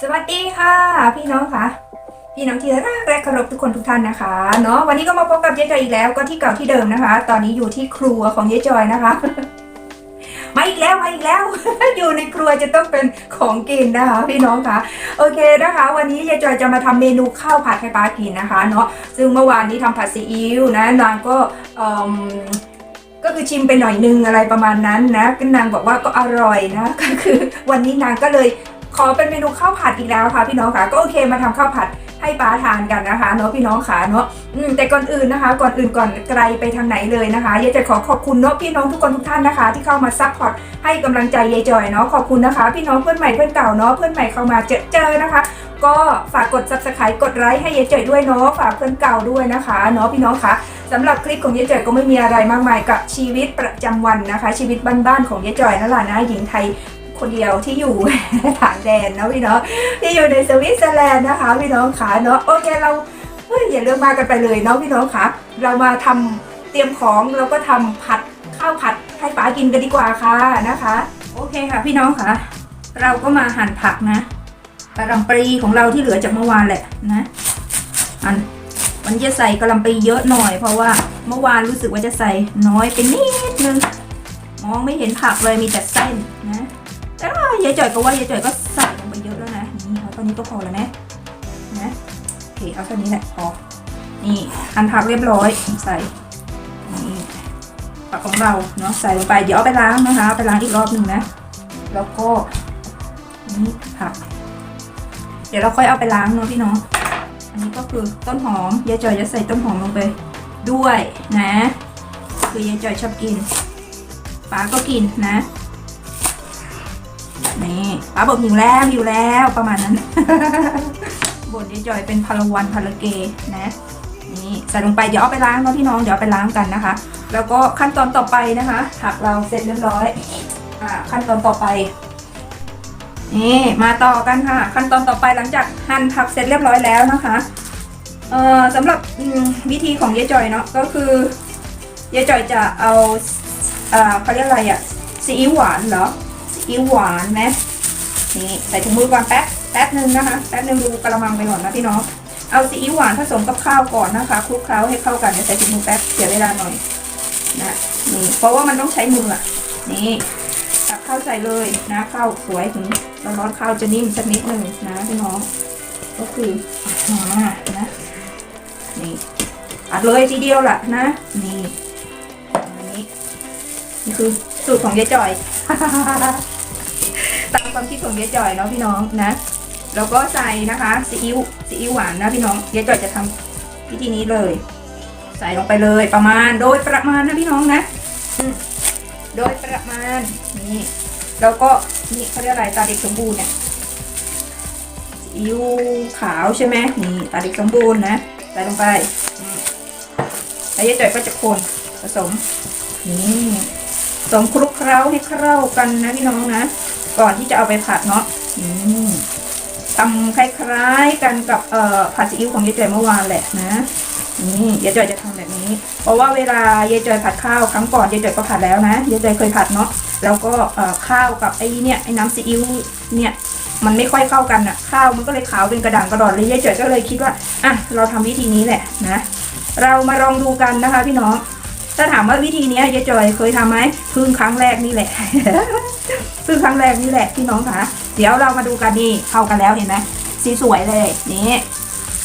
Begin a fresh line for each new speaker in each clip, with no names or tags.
สวัสดีค่ะ พี่น้องค่ะ พี่น้องที่รักและเคารพทุกคนทุกท่านนะคะเนาะวันนี้ก็มาพบกับเจ๊จอยอีกแล้วก็ที่เก่าที่เดิมนะคะ ตอนนี้อยู่ที่ครัวของเจ๊จอยนะคะมาอีกแล้วมาอีกแล้ว อยู่ในครัวจะต้องเป็นของกินนะคะ พี่น้องคะโอเคนะคะ วันนี้ยายจอยจะมาทำเมนูข้าวผัดให้ป้ากินนะคะเนาะซึ่งเมื่อวานนี้ทำผัดซีอิ๊วนะนางก็ ก็คือชิมไปหน่อยนึงอะไรประมาณนั้นนะก็นางบอกว่าก็อร่อยนะก็คือ วันนี้นางก็เลยขอเป็นเมนูข้าวผัดอีกแล้วค่ะพี่น้องค่ะก็โอเคมาทำข้าวผัด ให้ป้าทานกันนะคะเนาะพี่น้องค่ะเนาะอืมแต่ก่อนอื่นนะคะ ก่อนอื่นก่อนไกลไปทางไหนเลยนะคะยายจะขอขอบคุณเนาะพี่น้องทุกคนทุกท่านนะคะ ที่เข้ามาซัพพอร์ตให้กำลังใจยายจอยเนาะขอบคุณนะคะ พี่น้องเพื่อนใหม่เพื่อนเก่าเนาะเพื่อนใหม่เข้ามาเจอเจอนะคะก็ฝากกด subscribe กดไลค์ให้ยายจอยด้วยเนาะฝากเพื่อนเก่าด้วยนะคะเนาะพี่น้องคะสำหรับคลิปของยายจอยก็ไม่มีอะไรมากมายกับชีวิตประจำวันนะคะ ชีวิตบ้านๆของยายจอยนั่นแหละนะหญิงไทย คนเดียวที่อยู่ต่างแดนนะพี่น้องที่อยู่ในสวิตเซอร์แลนด์นะคะพี่น้องคะเนาะโอเคเราเฮ้ยอย่าเรื่องมากันไปเลยเนาะพี่น้องคะเรามาทำเตรียมของแล้วก็ทำผัดข้าวผัดให้ป๋ากินกันดีกว่าค่ะนะคะ โอเคค่ะพี่น้องค่ะ เราก็มาหั่นผักนะกระลำปลีของเราที่เหลือจากเมื่อวานแหละนะหั่นวันจะใส่กระลำปลีเยอะหน่อย เพราะว่าเมื่อวานรู้สึกว่าจะใส่น้อยไปนิดนึงมองไม่เห็นผักเลยมีแต่เส้นนะ ยายจ่อยก็ว่ายายจ่อยก็ใส่ลงไปเยอะแล้วนะ นี่เอาเท่านี้ก็พอแล้วนะนะโอเคเอาเท่านี้แหละพอ นี่หั่นผักเรียบร้อยใส่นี่ผักของเราเนาะใส่ลงไปเดี๋ยวเอาไปล้างนะคะ ไปล้างอีกรอบหนึ่งนะ แล้วก็นี่ผัก เดี๋ยวเราค่อยเอาไปล้างเนาะพี่น้อง อันนี้ก็คือต้นหอมยายจ่อยจะใส่ต้นหอมลงไปด้วยนะ คือยายจ่อยชอบกินป้าก็กินนะ นี่ป้าบอกหิวแล้วหิวแล้วประมาณนั้น บนยายจอยเป็นพลวันพลเกนะนี่ใส่ลงไปเดี๋ยวเอาไปล้างเนาะพี่น้องเดี๋ยวเอาไปล้างกันนะคะ แล้วก็ขั้นตอนต่อไปนะคะผักเราเสร็จเรียบร้อยอ่าขั้นตอนต่อไปนี่มาต่อกันค่ะ ขั้นตอนต่อไปหลังจากหั่นผักเสร็จเรียบร้อยแล้วนะคะเอ่อสำหรับวิธีของยายจอยเนาะก็คือยายจอยจะเอาอ่าเขาเรียกอะไรอะซีอิ๊วหวานเหรอ ซีอิ๊วหวานไหมนี่ใส่ถุงมือก่อนแป๊บแป๊บหนึ่งนะคะแป๊บหนึ่งดูกระมังไปก่อนนะพี่น้องเอาซีอิ๊วหวานผสมกับข้าวก่อนนะคะคลุกเคล้าให้เข้ากันเดี๋ยวใส่ถุงมือแป๊บเสียเวลาหน่อยนะนี่เพราะว่ามันต้องใช้มืออะนี่ตักข้าวใส่เลยนะข้าวสวยถึงร้อนข้าวจะนิ่มสักนิดหนึ่งนะพี่น้อง ก็คืออ่านะนี่อัดเลยทีเดียวแหละนะนี่อันนี้นี่คือสูตรของยายจ่อย ตามความคิดของยายจ่อยเนาะพี่น้องนะแล้วก็ใส่นะคะซีอิ๊วซีอิ๊วหวานนะพี่น้องยายจ่อยจะทำวิธีนี้เลย ใส่ลงไปเลยประมาณโดยประมาณนะพี่น้องนะโดยประมาณนี่แล้วก็นี่เขาเรียกอะไรตาเด็กสมบูรณ์เนี่ยซีอิ๊วขาวใช่ไหมนี่ตาเด็กสมบูรณ์นะใส่ลงไปแล้วยายจ่อยก็จะคนผสมนี่ผสมคลุกเคล้าให้เข้ากันนะพี่น้องนะ ก่อนที่จะเอาไปผัดเนาะทำคล้ายๆกันกับเอ่อผัดซีอิ๊วของยายจอยเมื่อวานแหละนะนี่ยายจอยจะทำแบบนี้ เพราะว่าเวลายายจอยผัดข้าวครั้งก่อนยายจอยก็ผัดแล้วนะยายจอยเคยผัดเนาะแล้วก็เอ่อข้าวกับไอ้เนี่ยไอ้น้ำซีอิ๊วเนี่ยมันไม่ค่อยเข้ากันอะข้าวมันก็เลยขาวเป็นกระด่างกระดอนเลยยายจอยก็เลยคิดว่าอะเราทำวิธีนี้แหละนะ เรามาลองดูกันนะคะพี่น้อง ถ้าถามว่าวิธีนี้ยยายจอยเคยทำไหมเพิ่งครั้งแรกนี่แหละเพิ่งครั้งแรกนี่แหละพี่น้องคะเดี๋ยวเรามาดูกันนี่เข้ากันแล้วเห็นไหมสีสวยเลยนี่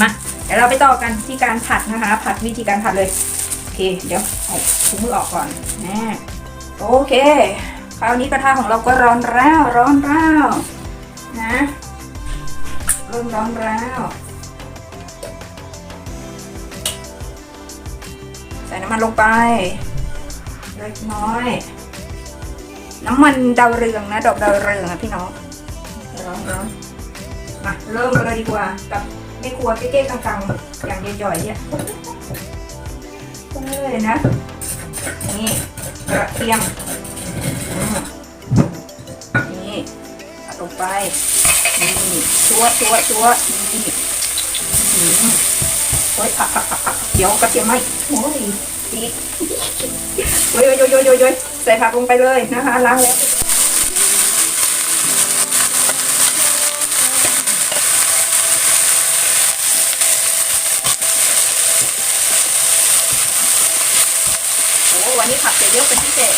มาเดี๋ยวเราไปต่อกันที่การผัดนะคะ ผัดวิธีการผัดเลยโอเคเดี๋ยวเอาถุงมือออกก่อนนะโอเค คราวนี้กระทะของเราก็ร้อนแล้วร้อนแล้วนะเริ่มร้อนแล้ว น้ำมันลงไป เล็กน้อย น้ำมันดาวเรืองนะ ดอกดาวเรืองอะพี่น้องร้อนร้อนมาเริ่มกันเลยดีกว่ากับแม่ครัวเก๊ๆกังๆอย่างย่อยเนี่ยเลยนะ นี่กระเทียมนี่เอาลงไปนี่ชัวชัวชัวนี่โอ้ยผักผักผักเดี๋ยวกระเทียมไหมโอ้ย นี้โยยโยยโยยโยยใส่ผักลงไปเลยนะคะ ล้างแล้ววันนี้ผักจะเยอะเป็นพิเศษ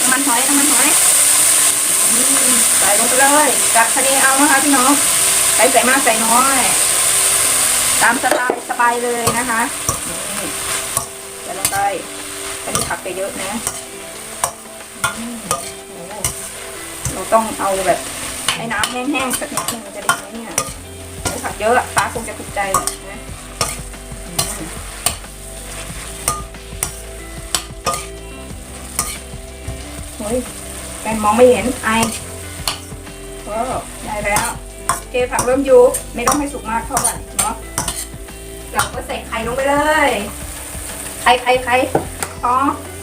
น้ำมันหอยน้ำมันหอยใส่ลงไปเลยจากทะเลเอานะคะพี่น้องใส่ใส่มากใส่น้อย ตามสไตล์สบายเลยนะคะ ไปอันนี้ผักไปเยอะนะเราต้องเอาแบบให้น้ำแห้งๆสักนิดนึงมันจะดีไหมเนี่ยโอ้ผักเยอะป้าคงจะถูกใจแหละนะอืมโอ้ยแฟนมองไม่เห็นไอว้าวได้แล้วโอเคผักเริ่มยุบไม่ต้องให้สุกมากเท่าไหร่เนาะเราก็ใส่ไข่ลงไปเลย ไข่ไข่ไข่อ๋อ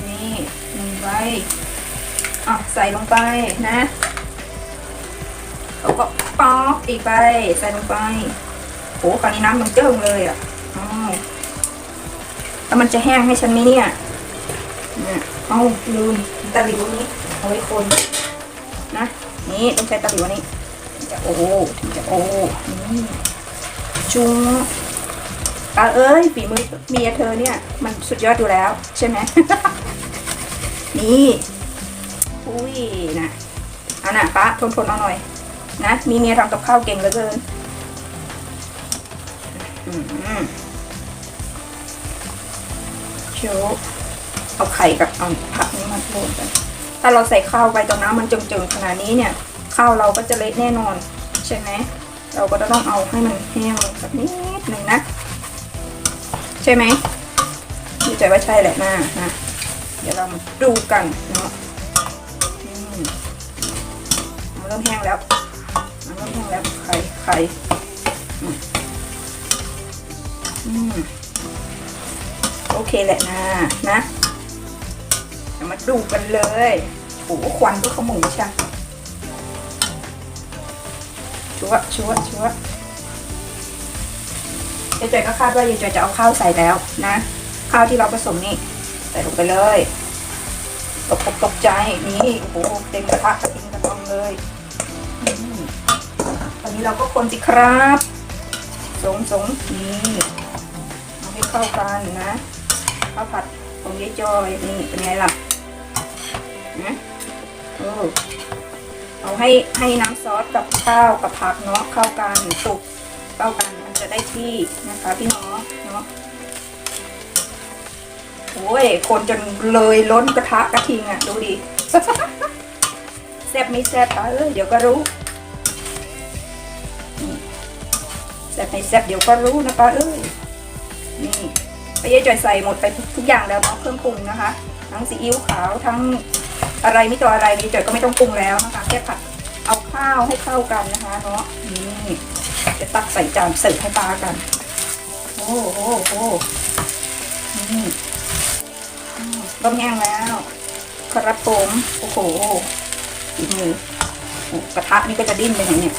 นี่หนึ่งใบอะใส่ลงไปนะแล้วก็ป๊อกอีกใบใส่ลงไปโหคราวนี้น้ำมันเจิ้งเลยอะอ้าวแล้วมันจะแห้งให้ฉันไหมเนี่ยเนี่ยเอาลืมตะหลิวนี้เอาไว้คนนะ นี่ต้องใช้ตะหลิวนี้ จะโอ้ถึงจะโอ้นี่จุ้ง ตาเอ้ยฝีมือเมียเธอเนี่ย มันสุดยอดอยู่แล้ว ใช่ไหม นี่ อุ้ยนะเอาน่ะป้าทนทนเอาหน่อย นะ มีเมียทำกับข้าวเก่งเหลือเกินอืมโชว์เอาไข่กับเอาผักนี้มาโรยกันถ้าเราใส่ข้าวไปตรงน้ำมันจงๆขนาดนี้เนี่ย ข้าวเราก็จะเละแน่นอน ใช่ไหมเราก็จะต้องเอาให้มันแห้งสักนิดหนึ่งนะ ช่ไหมดีใจว่าใช่แหละนะนะเดี๋ยวเรามาดูกันเนาะอืมมันเริ่มแห้งแล้วมันเริ่มแห้งแล้วไข่ไข่อืมโอเคแหละนะนะเดี๋ยวมาดูกันเลยโอ้โหควันก็ขโมงใช่ชัวชัวชัวร์ ยายจอยก็คาดว่ายายจอยจะเอาข้าวใส่แล้วนะ ข้าวที่เราผสมนี่ใส่ลงไปเลยตกตกตกใจนี่โอ้โหเต็มกระทะกระทิงกระทองเลยอืมตอนนี้เราก็คนสิครับสงสงนี่เอาให้เข้ากันนะข้าวผัดของยายจอยนี่เป็นไงล่ะนะโอ้เอาให้ให้น้ำซอสกับข้าวกับผักเนาะเข้ากันสุก เข้ากันมันจะได้ที่นะคะพี่น้องเนาะโอ้ยคนจนเลยล้นกระทะกระทิงอะ ดูดิแซ่บไม่แซ่บเอ้เดี๋ยวก็รู้แซ่บไม่แซ่บเดี๋ยวก็รู้นะป้าเอ้ยนี่ป้าเย่จอยใส่หมดไปทุกอย่างแล้วเนาะเครื่องปรุงนะคะ ทั้งซีอิ๊วขาวทั้งอะไรไม่ตัวอะไรป้าเย่จอยก็ไม่ต้องปรุงแล้วนะคะแค่ผัดเอาข้าวให้เข้ากันนะคะเนาะนี่ จะตักใส่จานเสิร์ฟให้ปลากัน โอ้โหโอ้โหนี่ต้มแห้งแล้วครับผมโอ้โหอีกมือกระทะนี่ก็จะดิ้นไปไหนเนี่ย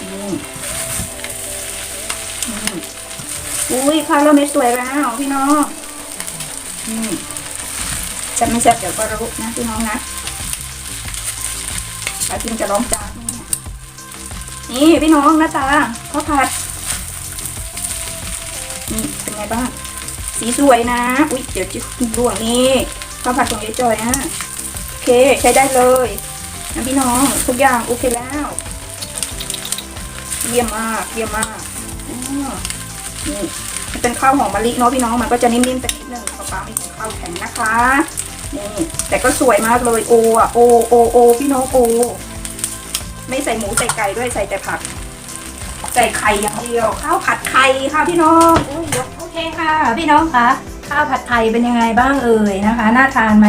อืมอืมอุ้ยข้าวเราเม็ดสวยแล้วพี่น้องอืมแซ่ไม่แซ่บเดี๋ยวก็รู้นะพี่น้องนะปลาจิมจะร้องจากเนี่พี่น้องหน้าตาข้าวผัด นี่เป็นไงบ้าง สีสวยนะ อุ๊ยเดี๋ยวจะดวงนี่ข้าวผัดของยายจอยนะโอเคใช้ได้เลยนะพี่น้องทุกอย่างโอเคแล้ว เยี่ยมมากเยี่ยมมากนี่มันเป็นข้าวหอมมะลิเนาะพี่น้องมันก็จะนิ่มๆสักนิดนึงป๊าป๊าไม่กินข้าวแข็งนะคะนี่แต่ก็สวยมากเลยโออะโอโอโอพี่น้องโอ ไม่ใส่หมูใส่ไก่ด้วยใส่แต่ผัก ใส่ไข่อย่างเดียว ข้าวผัดไข่ค่ะพี่น้องอุ้ยยกโอเคค่ะ พี่น้องคะข้าวผัดไข่เป็นยังไงบ้างเอ่ยนะคะ น่าทานไหม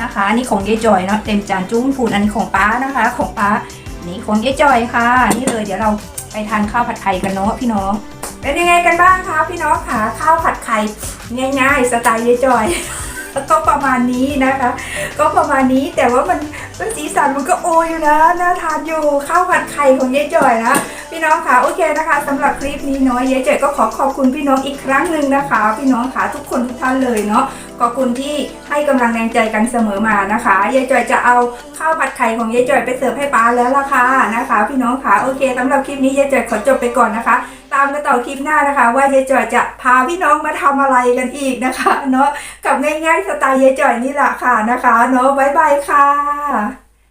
นะคะนี่ของยายจอยเนาะเต็มจานจุ้งพูนอันนี้ของป้านะคะ ของป้านี่ของยายจอยค่ะ นี่เลยเดี๋ยวเราไปทานข้าวผัดไข่กันเนาะพี่น้องเป็นยังไงกันบ้างคะพี่น้องคะข้าวผัดไข่ง่ายๆ สไตล์ยายจอย ก็ประมาณนี้นะคะ ก็ประมาณนี้แต่ว่ามันมันสีสันมันก็โออยู่นะน่าทานอยู่ข้าวผัดไข่ของยายจ่อยนะพี่น้องค่ะโอเคนะคะสำหรับคลิปนี้เนาะยายจ่อยก็ขอขอบคุณพี่น้องอีกครั้งหนึ่งนะคะ พี่น้องค่ะทุกคนทุกท่านเลยเนาะขอบคุณที่ให้กำลังแรงใจกันเสมอมานะคะยายจ่อยจะเอาข้าวผัดไข่ของยายจ่อยไปเสิร์ฟให้ป้าแล้วล่ะค่ะนะคะ พี่น้องค่ะโอเคสำหรับคลิปนี้ยายจ่อยขอจบไปก่อนนะคะามกันต่อคลิปหน้านะคะ ว่ายายจ่อยจะพาพี่น้องมาทำอะไรกันอีกนะคะเนาะกับง่ายๆสไตล์ยายจ่อยนี่แหละค่ะนะคะเนาะบ๊ายบายค่ะ